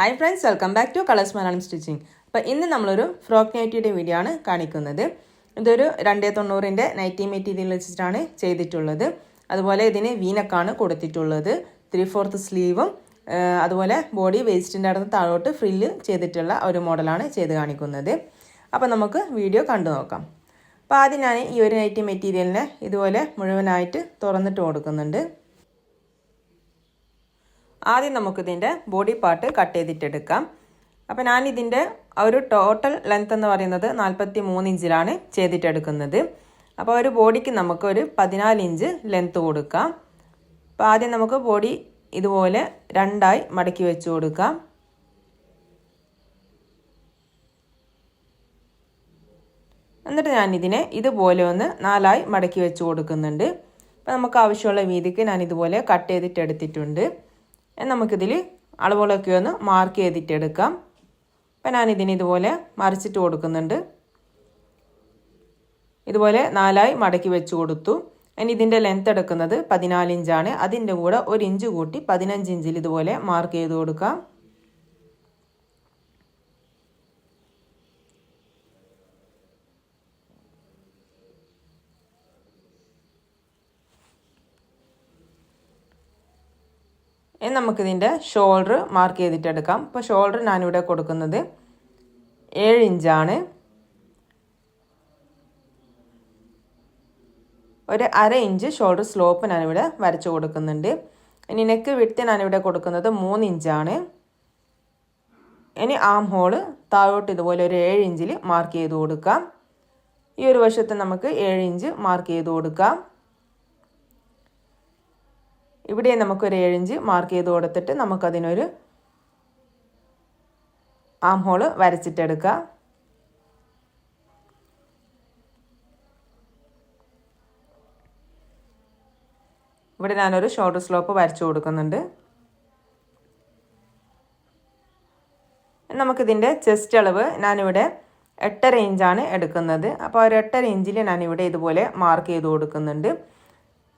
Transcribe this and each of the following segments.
Hi friends welcome back to colours Malayalam stitching അപ്പോൾ ഇന്ന് നമ്മളൊരു ഫ്രോക്ക് നൈറ്റിയുടെ വീഡിയോ ആണ് കാണിക്കുന്നത്. ഇതൊരു രണ്ടേ തൊണ്ണൂറിന്റെ നൈറ്റി മെറ്റീരിയൽ വെച്ചിട്ടാണ് ചെയ്തിട്ടുള്ളത്. അതുപോലെ ഇതിന് വീനക്കാണ് കൊടുത്തിട്ടുള്ളത്. ത്രീ ഫോർത്ത് സ്ലീവും അതുപോലെ ബോഡി വേസ്റ്റിന്റെ അടുത്ത് താഴോട്ട് ഫ്രില്ല് ചെയ്തിട്ടുള്ള ഒരു മോഡലാണ് ചെയ്ത് കാണിക്കുന്നത്. അപ്പോൾ നമുക്ക് വീഡിയോ കണ്ടു നോക്കാം. അപ്പോൾ ആദ്യം ഞാൻ ഈ ഒരു നൈറ്റി മെറ്റീരിയലിനെ ഇതുപോലെ മുഴുവനായിട്ട് തുറന്നിട്ട് കൊടുക്കുന്നുണ്ട്. ആദ്യം നമുക്കിതിന്റെ ബോഡി പാർട്ട് കട്ട് ചെയ്തിട്ടെടുക്കാം. അപ്പോൾ ഞാൻ ഇതിന്റെ ഒരു ടോട്ടൽ ലെങ്ത് എന്ന് പറയുന്നത് നാൽപ്പത്തി മൂന്ന് ഇഞ്ചിലാണ് ചെയ്തിട്ടെടുക്കുന്നത്. അപ്പോൾ ഒരു ബോഡിക്ക് നമുക്ക് ഒരു പതിനാല് ഇഞ്ച് ലെങ്ത് കൊടുക്കാം. അപ്പോൾ ആദ്യം നമുക്ക് ബോഡി ഇതുപോലെ രണ്ടായി മടക്കി വെച്ച് കൊടുക്കാം. എന്നിട്ട് ഞാൻ ഇതിനെ ഇതുപോലെ ഒന്ന് നാലായി മടക്കി വെച്ച് കൊടുക്കുന്നുണ്ട്. അപ്പോൾ നമുക്ക് ആവശ്യമുള്ള വീതിക്ക് ഞാൻ ഇതുപോലെ കട്ട് ചെയ്തിട്ട് എടുത്തിട്ടുണ്ട് നമുക്കിതിൽ അളവുകളൊക്കെ ഒന്ന് മാർക്ക് ചെയ്തിട്ട് എടുക്കാം അപ്പം ഞാനിതിന് ഇതുപോലെ മറിച്ചിട്ട് കൊടുക്കുന്നുണ്ട്. ഇതുപോലെ നാലായി മടക്കി വെച്ച് കൊടുത്തു. ഇനി ഇതിന്റെ ലെങ്ത് എടുക്കുന്നത് പതിനാലിഞ്ചാണ് അതിന്റെ കൂടെ ഒരു ഇഞ്ച് കൂട്ടി പതിനഞ്ച് ഇഞ്ചിൽ ഇതുപോലെ മാർക്ക് ചെയ്ത് കൊടുക്കാം. ഇനി നമുക്കിതിന്റെ ഷോൾഡർ മാർക്ക് ചെയ്തിട്ടെടുക്കാം. ഇപ്പോൾ ഷോൾഡർ ഞാനിവിടെ കൊടുക്കുന്നത് ഏഴ് ഇഞ്ചാണ്. ഒരു അര ഇഞ്ച് ഷോൾഡർ സ്ലോപ്പ് ഞാനിവിടെ വരച്ചു കൊടുക്കുന്നുണ്ട്. ഇനി നെക്ക് വിട്ട് ഞാനിവിടെ കൊടുക്കുന്നത് മൂന്ന് ഇഞ്ചാണ്. ഇനി ആം ഹോൾ താഴോട്ട് ഇതുപോലെ ഒരു ഏഴ് ഇഞ്ചിൽ മാർക്ക് ചെയ്ത് കൊടുക്കാം. ഈ ഒരു വശത്ത് നമുക്ക് ഏഴ് ഇഞ്ച് മാർക്ക് ചെയ്ത് കൊടുക്കാം. ഇവിടെ നമുക്കൊരു ഏഴിഞ്ച് മാർക്ക് ചെയ്ത് കൊടുത്തിട്ട് നമുക്കതിനൊരു ആം ഹോൾ വരച്ചിട്ടെടുക്കുക ഇവിടെ ഞാനൊരു ഷോർട്ട് സ്ലോപ്പ് വരച്ചു കൊടുക്കുന്നുണ്ട്. നമുക്കിതിന്റെ ചെസ്റ്റ് അളവ് ഞാനിവിടെ എട്ടര ഇഞ്ചാണ് എടുക്കുന്നത്. അപ്പോൾ ഒരു എട്ടര ഇഞ്ചിൽ ഞാനിവിടെ ഇതുപോലെ മാർക്ക് ചെയ്ത് കൊടുക്കുന്നുണ്ട്.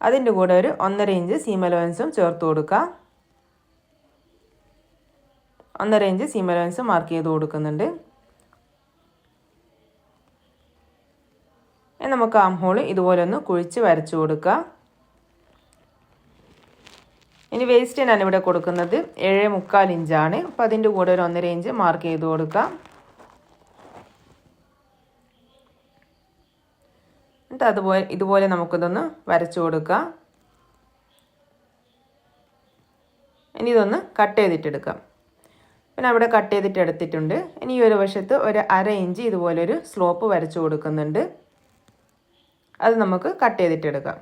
അതിന്റെ കൂടെ ഒരു ഒന്നര ഇഞ്ച് സീം അലവൻസും ചേർത്ത് കൊടുക്കുക. ഒന്നര ഇഞ്ച് സീം അലവൻസ് മാർക്ക് ചെയ്ത് കൊടുക്കുന്നുണ്ട്. നമുക്ക് ആം ഹോൾ ഇതുപോലെ ഒന്ന് കുഴിച്ച് വരച്ചു കൊടുക്കുക. ഇനി വേസ്റ്റ് ഞാനിവിടെ കൊടുക്കുന്നത് ഏഴ് മുക്കാൽ ഇഞ്ചാണ്. അപ്പോൾ അതിന്റെ കൂടെ ഒരു ഒന്നര ഇഞ്ച് മാർക്ക് ചെയ്ത് കൊടുക്കുക. എന്നിട്ട് അതുപോലെ ഇതുപോലെ നമുക്കിതൊന്ന് വരച്ചു കൊടുക്കാം ഇനി ഇതൊന്ന് കട്ട് ചെയ്തിട്ടെടുക്കാം. പിന്നെ അവിടെ കട്ട് ചെയ്തിട്ട് എടുത്തിട്ടുണ്ട് ഇനി ഈ ഒരു വശത്ത് ഒരു അര ഇഞ്ച് ഇതുപോലെ ഒരു സ്ലോപ്പ് വരച്ചു കൊടുക്കുന്നുണ്ട്. അത് നമുക്ക് കട്ട് ചെയ്തിട്ടെടുക്കാം.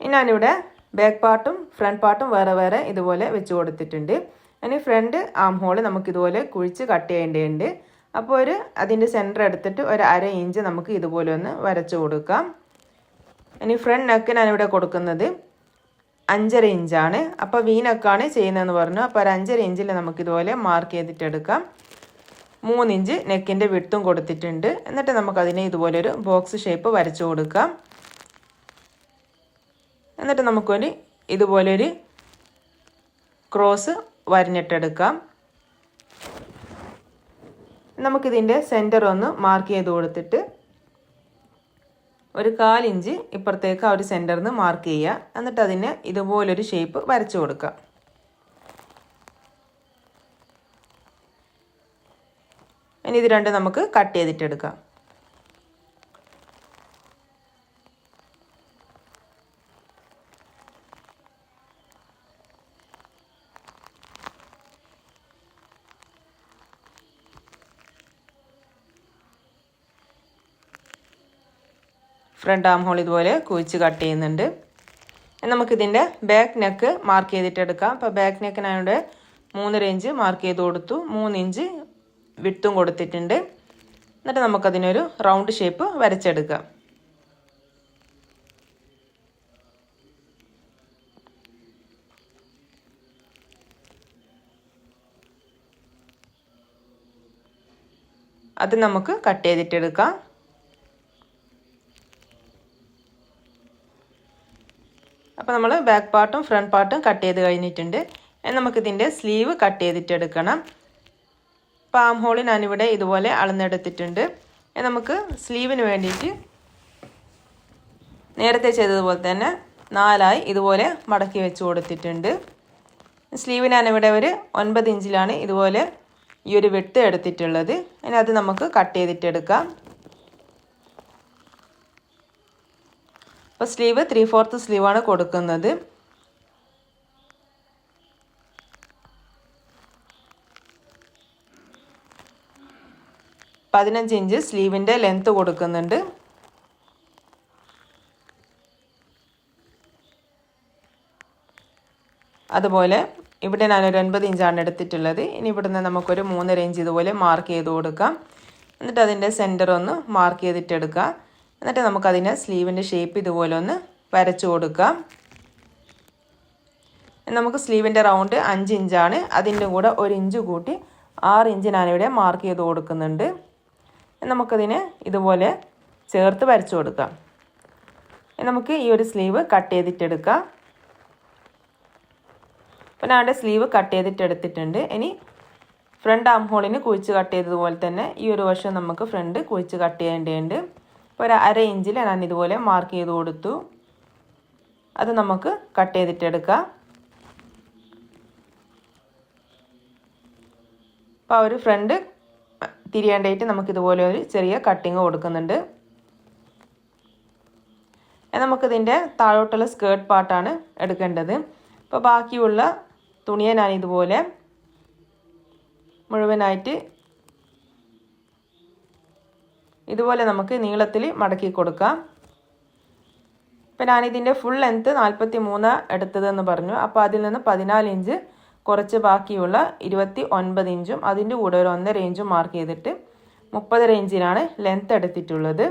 ഇനി ഞാനിവിടെ ബാക്ക് പാർട്ടും ഫ്രണ്ട് പാർട്ടും വേറെ വേറെ ഇതുപോലെ വെച്ച് കൊടുത്തിട്ടുണ്ട്. ഇനി ഫ്രണ്ട് ആം ഹോൾ നമുക്ക് ഇതുപോലെ കുഴിച്ച് കട്ട് ചെയ്യേണ്ടതുണ്ട്. അപ്പോൾ ഒരു അതിന്റെ സെന്റർ എടുത്തിട്ട് ഒരു അര ഇഞ്ച് നമുക്ക് ഇതുപോലെ ഒന്ന് വരച്ച് കൊടുക്കാം. ഇനി ഫ്രണ്ട് നെക്ക് ഞാനിവിടെ കൊടുക്കുന്നത് അഞ്ചര ഇഞ്ചാണ് അപ്പോൾ വീ നെക്കാണ് ചെയ്യുന്നതെന്ന് പറഞ്ഞു. അപ്പോൾ ഒരു അഞ്ചര ഇഞ്ചിൽ നമുക്കിതുപോലെ മാർക്ക് ചെയ്തിട്ട് എടുക്കാം. മൂന്നിഞ്ച് നെക്കിന്റെ വിട്ടും കൊടുത്തിട്ടുണ്ട്. എന്നിട്ട് നമുക്കതിനെ ഇതുപോലൊരു ബോക്സ് ഷേപ്പ് വരച്ചു കൊടുക്കാം. എന്നിട്ട് നമുക്കൊരു ഇതുപോലൊരു ക്രോസ് വരഞ്ഞിട്ടെടുക്കാം. നമുക്കിതിന്റെ സെന്റർ ഒന്ന് മാർക്ക് ചെയ്ത് കൊടുത്തിട്ട് ഒരു കാലിഞ്ച് ഇപ്പുറത്തേക്ക് ആ ഒരു സെന്ററിൽ നിന്ന് മാർക്ക് ചെയ്യുക. എന്നിട്ട് അതിന് ഇതുപോലൊരു ഷേപ്പ് വരച്ചു കൊടുക്കാം ഇനി ഇത് രണ്ട് നമുക്ക് കട്ട് ചെയ്തിട്ടെടുക്കാം. ഫ്രണ്ട് ആം ഹോൾ ഇതുപോലെ കുഴിച്ച് കട്ട് ചെയ്യുന്നുണ്ട്. നമുക്കിതിന്റെ ബാക്ക് നെക്ക് മാർക്ക് ചെയ്തിട്ട് എടുക്കാം. അപ്പോൾ ബാക്ക് നെക്ക് ഞാനിവിടെ മൂന്നര ഇഞ്ച് മാർക്ക് ചെയ്ത് കൊടുത്തു. മൂന്ന് ഇഞ്ച് വിട്ടും കൊടുത്തിട്ടുണ്ട്. എന്നിട്ട് നമുക്കതിനൊരു റൗണ്ട് ഷേപ്പ് വരച്ചെടുക്കാം. അത് നമുക്ക് കട്ട് ചെയ്തിട്ടെടുക്കാം അപ്പോൾ നമ്മൾ ബാക്ക് പാർട്ടും ഫ്രണ്ട് പാർട്ടും കട്ട് ചെയ്ത് കഴിഞ്ഞിട്ടുണ്ട്. നമുക്കിതിന്റെ സ്ലീവ് കട്ട് ചെയ്തിട്ട് എടുക്കണം. പാം ഹോൾ ഞാനിവിടെ ഇതുപോലെ അളന്നെടുത്തിട്ടുണ്ട്. നമുക്ക് സ്ലീവിന് വേണ്ടിയിട്ട് നേരത്തെ ചെയ്തതുപോലെ തന്നെ നാലായി ഇതുപോലെ മടക്കി വെച്ച് കൊടുത്തിട്ടുണ്ട്. സ്ലീവ് ഞാനിവിടെ ഒരു ഒൻപത് ഇഞ്ചിലാണ് ഇതുപോലെ ഈ ഒരു വെട്ട് എടുത്തിട്ടുള്ളത്. ഇനി അത് നമുക്ക് കട്ട് ചെയ്തിട്ടെടുക്കാം അപ്പോൾ സ്ലീവ് ത്രീ ഫോർത്ത് സ്ലീവാണ് കൊടുക്കുന്നത്. പതിനഞ്ച് ഇഞ്ച് സ്ലീവിന്റെ ലെങ്ത്ത് കൊടുക്കുന്നുണ്ട്. അതുപോലെ ഇവിടെ ഞാനൊരു ഒൻപത് ഇഞ്ചാണ് എടുത്തിട്ടുള്ളത്. ഇനി ഇവിടുന്ന് നമുക്കൊരു മൂന്നര ഇഞ്ച് ഇതുപോലെ മാർക്ക് ചെയ്ത് കൊടുക്കാം. എന്നിട്ട് അതിന്റെ സെന്റർ ഒന്ന് മാർക്ക് ചെയ്തിട്ടെടുക്കാം. എന്നിട്ട് നമുക്കതിന് സ്ലീവിന്റെ ഷേപ്പ് ഇതുപോലെ ഒന്ന് വരച്ചു കൊടുക്കാം. നമുക്ക് സ്ലീവിന്റെ റൗണ്ട് അഞ്ച് ഇഞ്ചാണ് അതിന്റെ കൂടെ ഒരു ഇഞ്ച് കൂട്ടി ആറ് ഇഞ്ച് ഞാനിവിടെ മാർക്ക് ചെയ്ത് കൊടുക്കുന്നുണ്ട്. നമുക്കതിന് ഇതുപോലെ ചേർത്ത് വരച്ചു കൊടുക്കാം. നമുക്ക് ഈ ഒരു സ്ലീവ് കട്ട് ചെയ്തിട്ടെടുക്കാം. അപ്പോൾ ഞാൻ സ്ലീവ് കട്ട് ചെയ്തിട്ട് എടുത്തിട്ടുണ്ട് ഇനി ഫ്രണ്ട് ആം ഹോളിന് കുഴിച്ച് കട്ട് ചെയ്തതുപോലെ തന്നെ ഈ ഒരു വശം നമുക്ക് ഫ്രണ്ട് കുഴിച്ച് കട്ട് ചെയ്യേണ്ടതുണ്ട്. അപ്പോൾ ഒരു അര ഇഞ്ചിൽ ഞാൻ ഇതുപോലെ മാർക്ക് ചെയ്ത് കൊടുത്തു. അത് നമുക്ക് കട്ട് ചെയ്തിട്ടെടുക്കാം അപ്പോൾ ആ ഒരു ഫ്രണ്ട് തിരിയേണ്ടതായിട്ട് നമുക്കിതുപോലെ ഒരു ചെറിയ കട്ടിങ് കൊടുക്കുന്നുണ്ട്. നമുക്കിതിന്റെ താഴോട്ടുള്ള സ്കേർട്ട് പാർട്ടാണ് എടുക്കേണ്ടത്. അപ്പോൾ ബാക്കിയുള്ള തുണിയെ ഞാൻ ഇതുപോലെ മുഴുവനായിട്ട് ഇതുപോലെ നമുക്ക് നീളത്തിൽ മടക്കി കൊടുക്കാം. ഇപ്പം ഞാനിതിന്റെ ഫുൾ ലെങ്ത്ത് നാൽപ്പത്തി മൂന്ന് എടുത്തതെന്ന് പറഞ്ഞു. അപ്പോൾ അതിൽ നിന്ന് പതിനാല് ഇഞ്ച് കുറച്ച് ബാക്കിയുള്ള ഇരുപത്തി ഒൻപത് ഇഞ്ചും അതിന്റെ കൂടെ ഒരു ഒന്നര ഇഞ്ചും മാർക്ക് ചെയ്തിട്ട് മുപ്പതര ഇഞ്ചിനാണ് ലെങ്ത്ത് എടുത്തിട്ടുള്ളത്.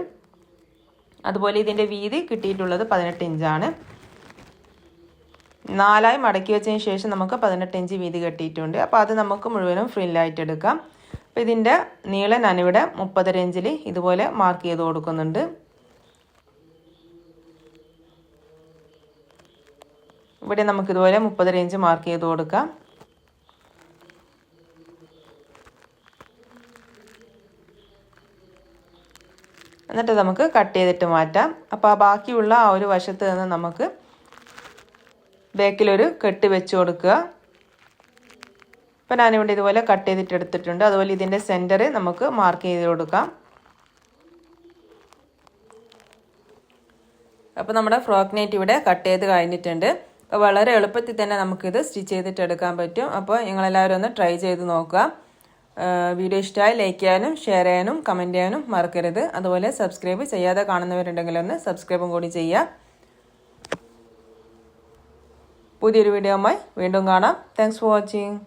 അതുപോലെ ഇതിന്റെ വീതി കിട്ടിയിട്ടുള്ളത് പതിനെട്ട് ഇഞ്ചാണ് നാലായി മടക്കി വെച്ചതിന് ശേഷം നമുക്ക് പതിനെട്ട് ഇഞ്ച് വീതി കെട്ടിയിട്ടുണ്ട്. അപ്പോൾ അത് നമുക്ക് മുഴുവനും ഫ്രില്ലായിട്ട് എടുക്കാം. അപ്പോൾ ഇതിന്റെ നീളം ഞാനിവിടെ മുപ്പതര ഇഞ്ചിൽ ഇതുപോലെ മാർക്ക് ചെയ്ത് കൊടുക്കുന്നുണ്ട്. ഇവിടെ നമുക്കിതുപോലെ മുപ്പതര ഇഞ്ച് മാർക്ക് ചെയ്ത് കൊടുക്കാം. എന്നിട്ട് നമുക്ക് കട്ട് ചെയ്തിട്ട് മാറ്റാം. അപ്പോൾ ആ ബാക്കിയുള്ള ആ ഒരു വശത്ത് നിന്ന് നമുക്ക് ബാക്കിലൊരു കെട്ട് വെച്ച് കൊടുക്കുക. ഇപ്പം ഞാനിവിടെ ഇതുപോലെ കട്ട് ചെയ്തിട്ട് എടുത്തിട്ടുണ്ട്. അതുപോലെ ഇതിന്റെ സെന്റർ നമുക്ക് മാർക്ക് ചെയ്ത് കൊടുക്കാം. അപ്പോൾ നമ്മുടെ ഫ്രോക്ക് നൈറ്റ് ഇവിടെ കട്ട് ചെയ്ത് കഴിഞ്ഞിട്ടുണ്ട്. അപ്പോൾ വളരെ എളുപ്പത്തിൽ തന്നെ നമുക്കിത് സ്റ്റിച്ച് ചെയ്തിട്ട് എടുക്കാൻ പറ്റും. അപ്പോൾ നിങ്ങളെല്ലാവരും ഒന്ന് ട്രൈ ചെയ്ത് നോക്കുക. വീഡിയോ ഇഷ്ടമായി ലൈക്ക് ചെയ്യാനും ഷെയർ ചെയ്യാനും കമന്റ് ചെയ്യാനും മറക്കരുത്. അതുപോലെ സബ്സ്ക്രൈബ് ചെയ്യാതെ കാണുന്നവരുണ്ടെങ്കിൽ ഒന്ന് സബ്സ്ക്രൈബും കൂടി ചെയ്യുക. പുതിയൊരു വീഡിയോയുമായി വീണ്ടും കാണാം. Thanks for watching